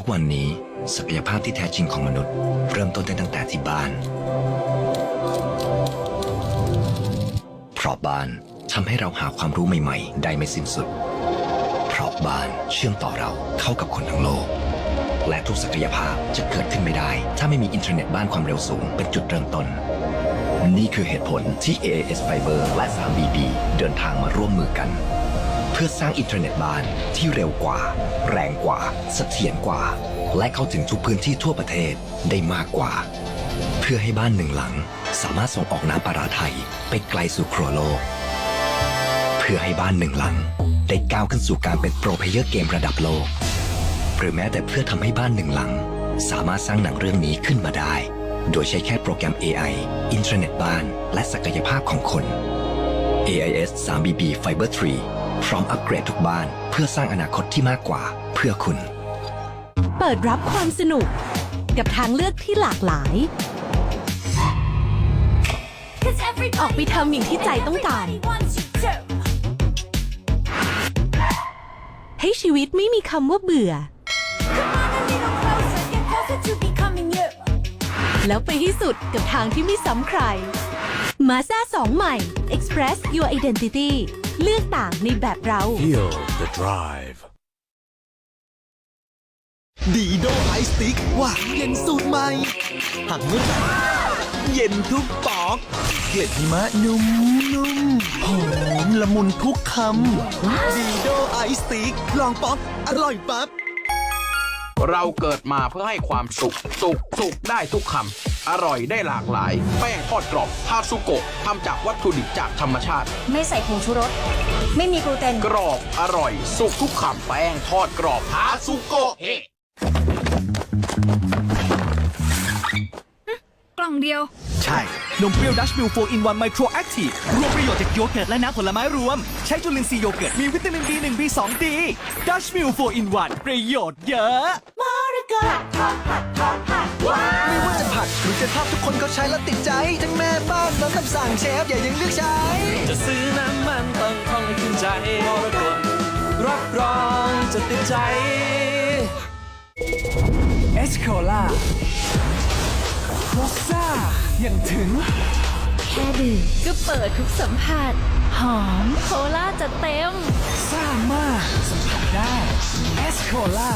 ทุกวันนี้ศักยภาพที่แท้จริงของมนุษย์ เริ่มต้นได้ตั้งแต่ที่บ้าน เพราะบ้านทำให้เราหาความรู้ใหม่ๆ ได้ไม่สิ้นสุด เพราะบ้านเชื่อมต่อเราเข้ากับคนทั้งโลก และทุกศักยภาพจะเกิดขึ้นไม่ได้ ถ้าไม่มีอินเทอร์เน็ตบ้านความเร็วสูงเป็นจุดเริ่มต้น นี่คือเหตุผลที่ AAS Fiber และ 3BB เดินทางมาร่วมมือกัน เพื่อสร้างอินเทอร์เน็ตบ้านที่เร็วกว่า แรงกว่าเสถียรกว่า และเข้าถึงทุกพื้นที่ทั่วประเทศได้มากกว่า เพื่อให้บ้านหนึ่งหลัง สามารถส่งออกน้ำปลาร้าไทย ไปไกลสู่ครัวโลก เพื่อให้บ้านหนึ่งหลัง ได้ก้าวขึ้นสู่การเป็นโปรเพลเยอร์เกมระดับโลก หรือแม้แต่เพื่อทำให้บ้านหนึ่งหลัง สามารถสร้างหนังเรื่องนี้ขึ้นมาได้ โดยใช้แค่โปรแกรม AI อินเทอร์เน็ตบ้าน และศักยภาพของคน AIS 3BB Fiber 3 พร้อมอัปเกรดทุกบ้าน เพื่อสร้างอนาคตที่มากกว่าเพื่อคุณ เปิดรับความสนุกกับทางเลือกที่หลากหลาย ออกไปทำอย่างที่ใจต้องการ ให้ชีวิตไม่มีคำว่าเบื่อ แล้วไปให้สุดกับทางที่ไม่ซ้ำใคร มาซ่าสองใหม่ Express Your Identity เลือกต่างในแบบเรา Feel the drive. ดีโดไอสติ๊กหวานเย็นสูตรใหม่ หักนุ่มเย็นทุกปอก เกล็ดหิมะนุ่มนุ่มหอมละมุนทุกคำดีโดไอสติ๊กลองป๊อปอร่อยปั๊บ เราเกิดมาเพื่อให้ความสุข สุข สุขได้ทุกคำ อร่อยได้หลากหลาย แป้งทอดกรอบทาซุโกะทำจากวัตถุดิบจากธรรมชาติ ไม่ใส่ผงชูรส ไม่มีกลูเตน กรอบอร่อย สุกทุกคำแป้งทอดกรอบทาซุโกะเฮ้กล่องเดียว ใช่ นมเปรี้ยวดัชมิล4 in 1 Micro Active รวมประโยชน์จากโยเกิร์ตและน้ำผลไม้รวม ใช้จุลินทรีย์โยเกิร์ต มีวิตามิน B1 B2 D ดัชมิล4 in 1ประโยชน์เยอะ ไม่ว่าจะผัดหรือจะทอดทุกคนเขาใช้แล้วติดใจทั้งแม่บ้านน้องคำสั่งเชฟอย่ายังเลือกใช้ จะซื้อน้ำมันต้องท่องให้ขึ้นใจมรกตรับรองจะติดใจเอสโคล่ารสซ่าอย่างถึง แค่ดื่มก็เปิดทุกสัมผัส หอมโคลาจะเต็ม ซ่ามากสัมผัสได้เอสโคล่า